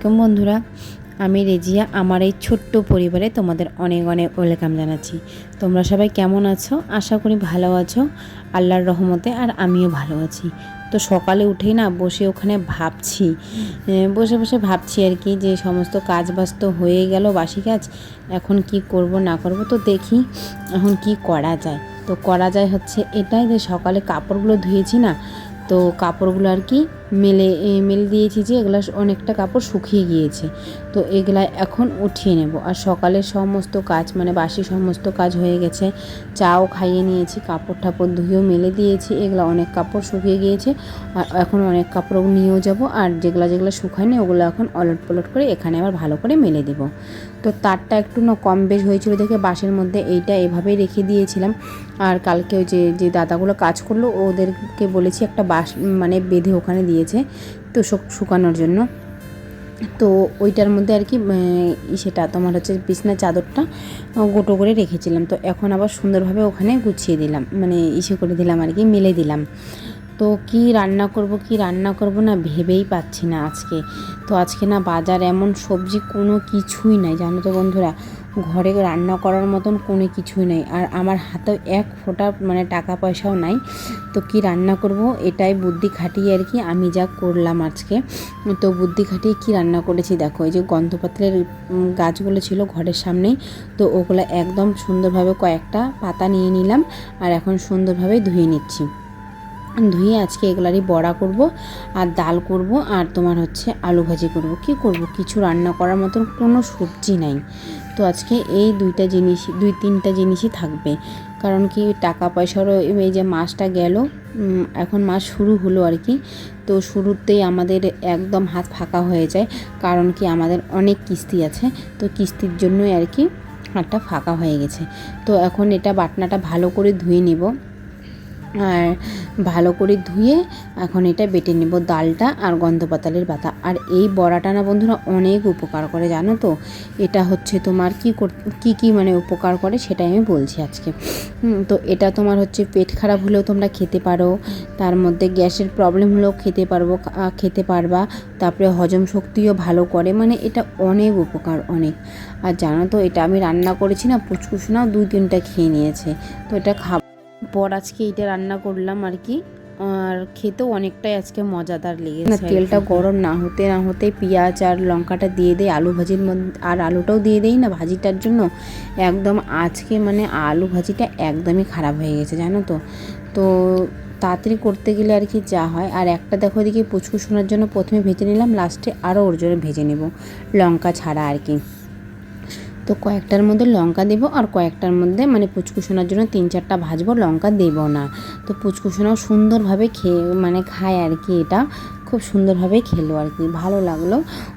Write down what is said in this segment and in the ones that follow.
আলাইকুম বন্ধুরা, আমি রেজিয়া, আমার এই ছোট্ট পরিবারে তোমাদের অনেক অনেক ওয়েলকাম জানাচ্ছি। তোমরা সবাই কেমন আছো? আশা করি ভালো আছো, আল্লাহর রহমতে আর আমিও ভালো আছি। তো সকালে উঠেই না বসে ওখানে ভাবছি বসে বসে ভাবছি আর কি যে সমস্ত কাজ বাজ তো হয়ে গেল বাসি কাজ, এখন কি করব না করব তো দেখি এখন কি করা যায়। তো করা যায় হচ্ছে এটাই যে সকালে কাপড়গুলো ধুয়েছি না তো কাপড়গুলো আর কি মেলে মেলে দিয়েছি যে এগুলো অনেকটা কাপড় শুকিয়ে গিয়েছে। তো এগুলা এখন উঠিয়ে নেব। আর সকালে সমস্ত কাজ মানে বাসি সমস্ত কাজ হয়ে গেছে। চাও খাইয়ে নিয়েছি, কাপড় টাপড় ধুয়েও মেলে দিয়েছি। এগুলো অনেক কাপড় শুকিয়ে গিয়েছে। আর এখন অনেক কাপড় নিয়েও যাব। আর যেগুলো যেগুলো শুকায়নি, ওগুলো এখন অলট পলট করে এখানে আবার ভালো করে মেলে দেব। তো তারটা একটু না কম বেশ হয়েছিল দেখে বাসের মধ্যে এইটা এভাবেই রেখে দিয়েছিলাম। আর কালকে ওই যে যে দাদাগুলো কাজ করল, ওদেরকে বলেছি একটা বাস মানে বেঁধে ওখানে দিয়েছে, তো শুক- শুকানোর জন্য। তো ওইটার মধ্যে আর কি সেটা তোমার হচ্ছে বিছনা চাদরটা গোটো করে রেখেছিলাম। তো এখন আবার সুন্দরভাবে ওখানে গুছিয়ে দিলাম মানে ইসে করে দিলাম আর কি, মেলে দিলাম। তো কি রান্না করব, কি রান্না করব না ভেবেই পাচ্ছি না আজকে। তো আজকে না বাজার এমন সবজি কোনো কিছুই নাই, জানো তো বন্ধুরা। ঘরে রান্না করার মতন কোনো কিছুই নাই। আর আমার হাতেও এক ফোঁটা মানে টাকা পয়সাও নাই। তো কি রান্না করব, এটাই বুদ্ধি খাটিয়ে আর কি আমি যা করলাম আজকে। তো বুদ্ধি খাটিয়ে কি রান্না করেছি দেখো, এই যে গন্ধপাত্রের গাছগুলো ছিল ঘরের সামনেই। তো ওগুলো একদম সুন্দরভাবে কয়েকটা পাতা নিয়ে নিলাম। আর এখন সুন্দরভাবে ধুয়ে নিচ্ছি। ধুয়ে আজকে এগুলারই বড়া করব, আর ডাল করব, আর তোমার হচ্ছে আলু ভাজি করব। কি করব? কিছু রান্না করার মতন কোনো সবজি নাই। তো আজকে এই দুইটা জিনিস, দুই তিনটা জিনিসই থাকবে। কারণ কি টাকা পয়সারও এই যে মাসটা গেল এখন মাস শুরু হলো আর কি। তো শুরুতেই আমাদের একদম হাত ফাঁকা হয়ে যায়, কারণ কি আমাদের অনেক কিস্তি আছে। তো কিস্তির জন্যই আর কি হাতটা ফাঁকা হয়ে গেছে। তো এখন এটা বাটনাটা ভালো করে ধুয়ে নেব। আর ভালো করে ধুয়ে এখন এটা বেটে নেব ডালটা আর গন্ধপাতালের পাতা। আর এই বড়াটা না বন্ধুরা অনেক উপকার করে, জানো তো? এটা হচ্ছে তোমার কি কী কী মানে উপকার করে সেটাই আমি বলছি আজকে। তো এটা তোমার হচ্ছে পেট খারাপ হলেও তোমরা খেতে পারো, তার মধ্যে গ্যাসের প্রবলেম হলেও খেতে পারব খেতে পারবা, তারপরে হজম শক্তিও ভালো করে মানে এটা অনেক উপকার, অনেক। আর জানো তো, এটা আমি রান্না করেছি না, পুচকুসোনাও দুই তিনটা খেয়ে নিয়েছে, তো এটা খাব পর আজকে এইটা রান্না করলাম আর কি। আর খেতেও অনেকটাই আজকে মজাদার লেগেছে তেলটা গরম না হতে না হতে পেঁয়াজ আর লঙ্কাটা দিয়ে দেয় আলু ভাজির মধ্যে আর আলুটাও দিয়ে দেই না ভাজিটার জন্য। একদম আজকে মানে আলু ভাজিটা একদমই খারাপ হয়ে গেছে জানো তো। তো তাড়াতাড়ি করতে গেলে আর কি যা হয়। আর একটা দেখো এদিকে পুচকু শোনার জন্য প্রথমে ভেজে নিলাম লাস্টে আরও ওর জন্য ভেজে নেব। লঙ্কা ছাড়া আর কি। তো কয়েকটার মধ্যে লঙ্কা দেবো আর কয়েকটার মধ্যে মানে পুচকুশোনার জন্য তিন চারটা ভাজবো, লঙ্কা দেবো না। তো পুচকুশোনাও সুন্দরভাবে খেয়ে মানে খায় আর কি এটা। খুব সুন্দরভাবে খেলো আর কি, ভালো লাগল।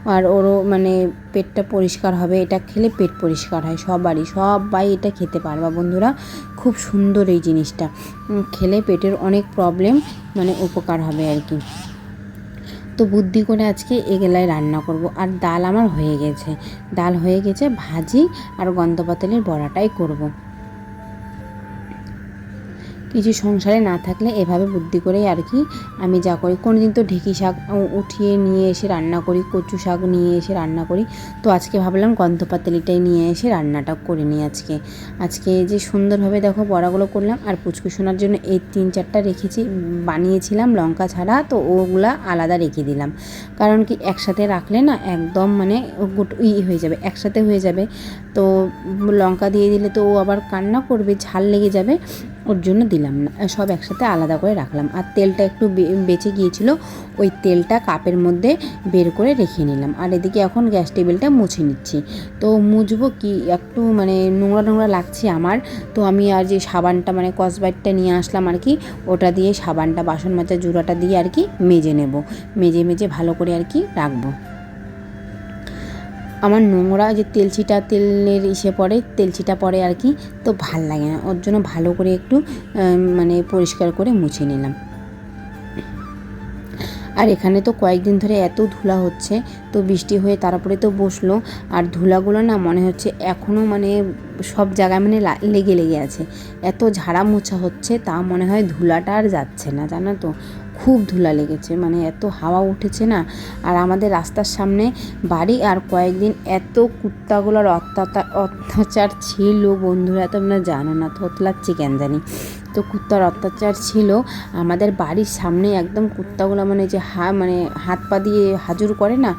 আর ওরও মানে পেটটা পরিষ্কার হবে, এটা খেলে পেট পরিষ্কার হয়, সবারই, সবাই এটা খেতে পারবা বন্ধুরা। খুব সুন্দর এই জিনিসটা। খেলে পেটের অনেক প্রবলেম মানে উপকার হবে আর কি। তো বুদ্ধি করে আজকে এগেলায় রান্না করব আর ডাল আমার হয়ে গেছে ডাল হয়ে গেছে ভাজি আর গন্ধপাতলের বড়াটাই করব। কিছু সংসারে না থাকলে এভাবে বুদ্ধি করে আর কি আমি যা করি। কোনো দিন তো ঢেঁকি শাক উঠিয়ে নিয়ে এসে রান্না করি, কচু শাক নিয়ে এসে রান্না করি। তো আজকে ভাবলাম গন্ধপাতালিটাই নিয়ে এসে রান্নাটা করে নিই আজকে। আজকে যে সুন্দরভাবে দেখো বড়াগুলো করলাম আর পুচকু শোনার জন্য এই তিন চারটা রেখেছি, বানিয়েছিলাম লঙ্কা ছাড়া তো ওগুলা আলাদা রেখে দিলাম। কারণ কি একসাথে রাখলে না একদম মানে ই হয়ে যাবে, একসাথে হয়ে যাবে। তো লঙ্কা দিয়ে দিলে তো ও আবার কান্না করবে, ঝাল লেগে যাবে। ওর জন্য দিলাম না। সব একসাথে আলাদা করে রাখলাম। আর তেলটা একটু বেঁচে গিয়েছিল, ওই তেলটা কাপের মধ্যে বের করে রেখে নিলাম। আর এদিকে এখন গ্যাস টেবিলটা মুছে নিচ্ছি। তো মুছবো কি? একটু মানে নোংরা নোংরা লাগছে আমার। তো আমি আর যে সাবানটা মানে কসবাইটটা নিয়ে আসলাম আর কি, ওটা দিয়ে সাবানটা, বাসন মাজা জুড়াটা দিয়ে আর কি মেজে নেব। মেজে মেজে ভালো করে আর কি রাখব। আমার নোংরা যে তেলচিটা তেলের ইসে পড়ে তেলচিটা পড়ে আর কি, তো ভালো লাগে না। ওর জন্য ভালো করে একটু মানে পরিষ্কার করে মুছে নিলাম। আর এখানে তো কয়েকদিন ধরে এত ধুলা হচ্ছে, তো বৃষ্টি হয়ে তারপরে তো বসল। আর ধুলাগুলো না মনে হচ্ছে এখনও মানে সব জায়গায় মানে লেগে লেগে আছে। এত ঝাড়া মোছা হচ্ছে, তা মনে হয় ধুলাটা আর যাচ্ছে না, জানো তো? খুব ধুলা লেগেছে মানে এত হাওয়া উঠেছে না। আর আমাদের রাস্তার সামনে বাড়ি আর কয়েকদিন এত কুত্তাগুলোর অত্যাচার অত্যাচার ছিল বন্ধুরা, তোমরা জানো না, থতলাচ্ছি কেন জানি। তো কুত্তার অত্যাচার ছিল, আমাদের বাড়ির সামনে একদম কুত্তাগুলো মানে যে হা মানে হাত পা দিয়ে হাজুর করে না,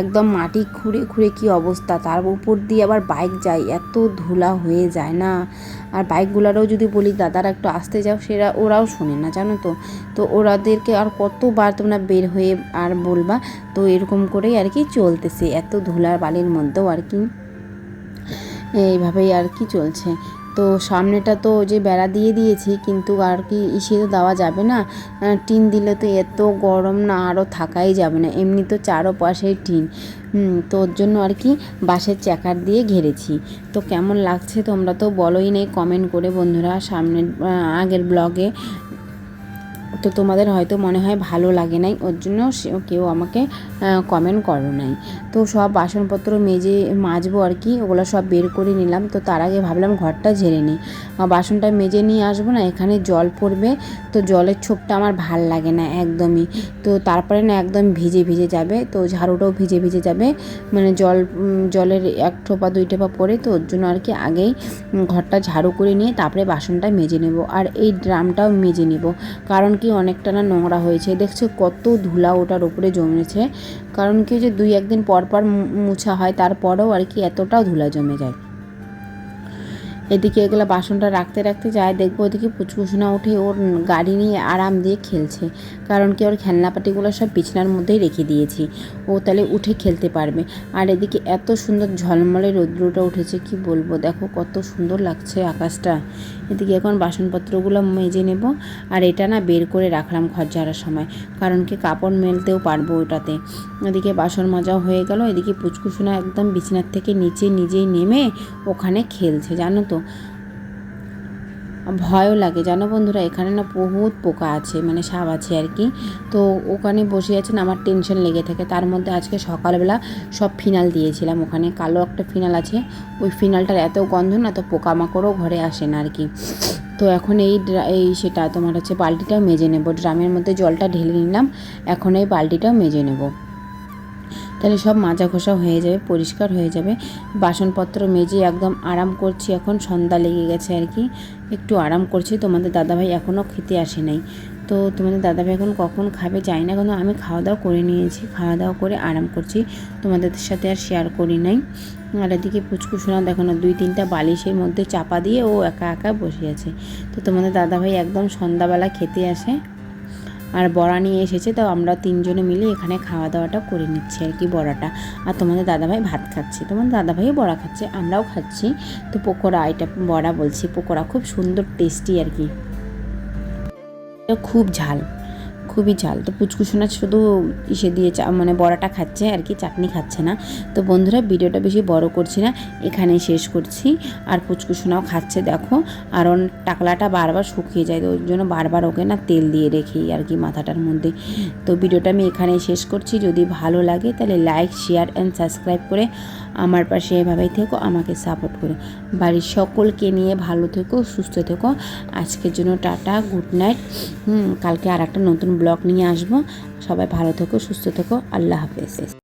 একদম মাটি খুঁড়ে খুঁড়ে কী অবস্থা। তার উপর দিয়ে আবার বাইক যায়, এত ধুলা হয়ে যায় না। আর বাইকগুলোরও যদি বলি, দাদারা একটু আসতে যাও, সেরা ওরাও শোনে না, জানো তো? তো ওরাদেরকে আর কতবার তোমরা বের হয়ে আর বলবা? তো এরকম করেই আর কি চলতেছে, এত ধুলার বালির মধ্যেও আর কি। এইভাবেই আর কি চলছে। তো সামনেটা তো যে বেড়া দিয়ে দিয়েছি, কিন্তু আর কি ইসে তো দেওয়া যাবে না। টিন দিলে তো এত গরম না, আরও থাকাই যাবে না। এমনি তো চারো পাশেই টিন তো ওর জন্য আর কি বাঁশের চ্যাকার দিয়ে ঘেরেছি। তো কেমন লাগছে তোমরা তো বলোই নেই কমেন্ট করে বন্ধুরা। সামনের আগের ব্লগে তো তোমাদের হয়তো মনে হয় ভালো লাগে নাই, ওর জন্য কেউ আমাকে কমেন্ট করো নাই। তো সব বাসনপত্র মেজে মাজবো আর কি, ওগুলো সব বের করে নিলাম। তো তার আগে ভাবলাম ঘরটা ঝেড়ে নিই। বাসনটা মেজে নিয়ে আসব না, এখানে জল পড়বে, তো জলের ছোপটা আমার ভালো লাগে না একদমই। তো তারপরে না একদম ভিজে ভিজে যাবে, তো ঝাড়ুটাও ভিজে ভিজে যাবে। মানে জল জলের এক ঠোপা, দুই ঠোপা পরে তো ওর জন্য আর কি আগেই ঘরটা ঝাড়ু করে নিয়ে তারপরে বাসনটা মেজে নেব। আর এই ড্রামটাও মেজে নেব। কারণ কি অনেকটা না নোংরা হয়েছে। দেখছ কত ধুলা ওটার উপরে জমেছে। কারণ কি যে দুই, একদিন পর পর মুছা হয়, তারপরেও আর কি এতটাও ধুলা জমে যায়। এদিকে এগুলো বাসনটা রাখতে রাখতে যায়, দেখব ওদিকে পুচকুসোনা উঠে ওর গাড়ি নিয়ে আরাম দিয়ে খেলছে। কারণ কি ওর খেলনাপাটিগুলো সব বিছানার মধ্যেই রেখে দিয়েছি। ও তাহলে উঠে খেলতে পারবে। আর এদিকে এত সুন্দর ঝলমলে রৌদ্রটা উঠেছে, কি বলব? দেখো কত সুন্দর লাগছে আকাশটা। এদিকে এখন বাসনপত্রগুলো মেজে নেব। আর এটা না বের করে রাখলাম ঘর ঝাড়ার সময়। কারণ কি কাপড় মেলতেও পারব ওটাতে। এদিকে বাসন মাজাও হয়ে গেল। এদিকে পুচকুসোনা একদম বিছানার থেকে নিচে নিজেই নেমে ওখানে খেলছে, জানো তো? ভয়ও লাগে। জানো বন্ধুরা, এখানে না বহুত পোকা আছে মানে সাপ আছে আর কি। তো ওখানে বসে আছেন আমার টেনশন লেগে থাকে। তার মধ্যে আজকে সকালবেলা সব ফিনাল দিয়েছিলাম ওখানে। কালো একটা ফিনাল আছে। ওই ফিনালটার এত গন্ধ না, তো পোকামাকড়ও ঘরে আসে না আর কি। তো এখন এই এই সেটা তোমার হচ্ছে বালতিটাও মেজে নেব। ড্রামের মধ্যে জলটা ঢেলে নিলাম। এখন এই বালতিটাও মেজে নেব। তাহলে সব মাজা ঘষা হয়ে যাবে, পরিষ্কার হয়ে যাবে। বাসনপত্র মেজে একদম আরাম করছি এখন, সন্ধ্যা লেগে গেছে আর কি। একটু আরাম করছি, তোমাদের দাদাভাই এখনও খেতে আসে নাই। তো তোমাদের দাদাভাই এখন কখন খাবে যাই না, কিন্তু আমি খাওয়া দাওয়া করে নিয়েছি খাওয়া দাওয়া করে আরাম করছি। তোমাদের সাথে আর শেয়ার করি নাই। আর এদিকে পুচকুসোনা দেখো না, দুই তিনটা বালিশের মধ্যে চাপা দিয়ে ও একা একা বসে আছে। তো তোমাদের দাদাভাই একদম সন্ধ্যাবেলা খেতে আসে। আর বড়া নিয়ে এসেছে, তো আমরা তিনজনে মিলে এখানে খাওয়া দাওয়াটা করে নিচ্ছি আর কি বড়াটা। আর তোমাদের দাদাভাই ভাত খাচ্ছে। তোমাদের দাদাভাইও বড়া খাচ্ছে, আমরাও খাচ্ছি। তো পকোড়া এটা বড়া বলছি, পকোড়া খুব সুন্দর টেস্টি আর কি। খুব ঝাল। খুবই ঝাল। তো পুচকুসোনা শুধু ইসে দিয়ে চা মানে বড়াটা খাচ্ছে আর কি, চাটনি খাচ্ছে না। তো বন্ধুরা, ভিডিওটা বেশি বড় করছি না, এখানেই শেষ করছি। আর পুচকুসোনাও খাচ্ছে, দেখো। আর টাকলাটা বারবার শুকিয়ে যায়, তো ওই জন্য বারবার ওকে না তেল দিয়ে রেখি আর কি মাথাটার মধ্যে। তো ভিডিওটা আমি এখানেই শেষ করছি। যদি ভালো লাগে, তাহলে লাইক শেয়ার অ্যান্ড সাবস্ক্রাইব করে আমার পাশে এভাবেই থেকো, আমাকে সাপোর্ট করো। বাড়ির সকলকে নিয়ে ভালো থেকো, সুস্থ থেকো। আজকের জন্য টাটা গুড নাইট কালকে আর একটা নতুন ব্লগ নিয়ে আসব। সবাই ভালো থেকো, সুস্থ থেকো। আল্লাহ হাফেজ।